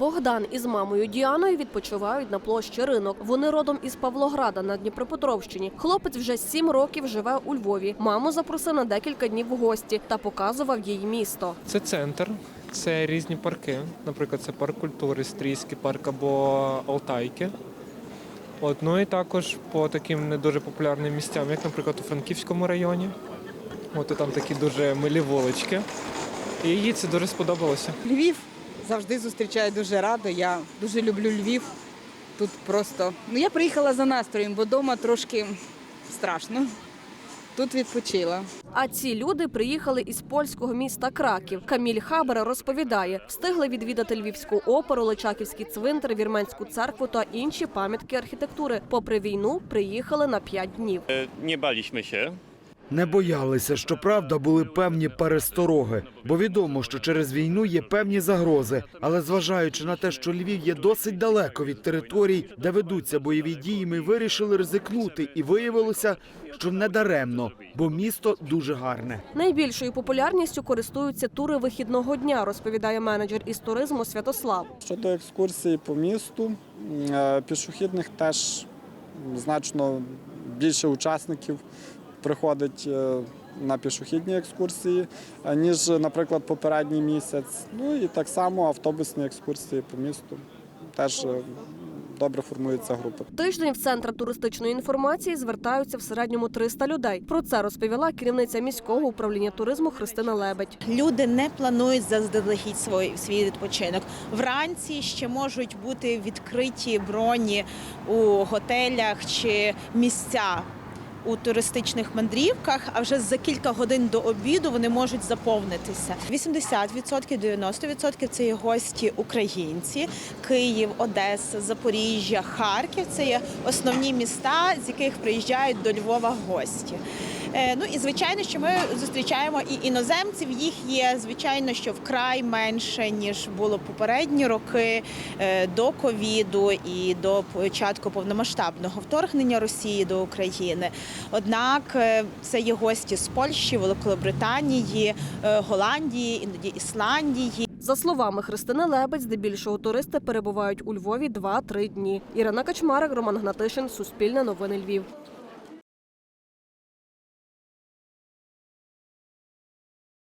Богдан із мамою Діаною відпочивають на площі ринок. Вони родом із Павлограда на Дніпропетровщині. Хлопець вже сім років живе у Львові. Маму запросив на декілька днів в гості та показував їй місто. Це центр, це різні парки. Наприклад, це парк культури, Стрійський парк або Алтайки. От, ну і також по таким не дуже популярним місцям, як, наприклад, у Франківському районі. От і там такі дуже милі вулички. І їй це дуже сподобалося. Львів завжди зустрічаю дуже радо. Я дуже люблю Львів. Тут просто. Ну я приїхала за настроєм, бо вдома трошки страшно. Тут відпочила. А ці люди приїхали із польського міста Краків. Каміль Хабер розповідає, встигли відвідати Львівську оперу, Личаківський цвинтар, Вірменську церкву та інші пам'ятки архітектури. Попри війну, приїхали на п'ять днів. Nie baliśmy się. Не боялися, щоправда, були певні перестороги, бо відомо, що через війну є певні загрози. Але зважаючи на те, що Львів є досить далеко від територій, де ведуться бойові дії, ми вирішили ризикнути, і виявилося, що не даремно, бо місто дуже гарне. Найбільшою популярністю користуються тури вихідного дня, розповідає менеджер із туризму Святослав. Щодо екскурсій по місту, е, пішохідних теж значно більше учасників приходить е, на пішохідні екскурсії, е, ніж, наприклад, попередній місяць. Ну і так само автобусні екскурсії по місту. Теж е, добре формується група. Тиждень в центр туристичної інформації звертаються в середньому 300 людей. Про це розповіла керівниця міського управління туризму Христина Лебедь. Люди не планують заздалегідь свій, свій відпочинок. Вранці ще можуть бути відкриті броні у готелях чи місця. У туристичних мандрівках, а вже за кілька годин до обіду вони можуть заповнитися. 80%, 90% це є гості українці, Київ, Одеса, Запоріжжя, Харків. Це є основні міста, з яких приїжджають до Львова гості. Е, Ну і звичайно, що ми зустрічаємо і іноземців. Їх є звичайно, що вкрай менше ніж було попередні роки е, до ковіду і до початку повномасштабного вторгнення Росії до України. Однак е, це є гості з Польщі, Великобританії, Голландії, іноді Ісландії. За словами Христини Лебедь, здебільшого туристи перебувають у Львові 2-3 дні. Ірина Качмарик, Роман Гнатишин, Суспільне новини Львів.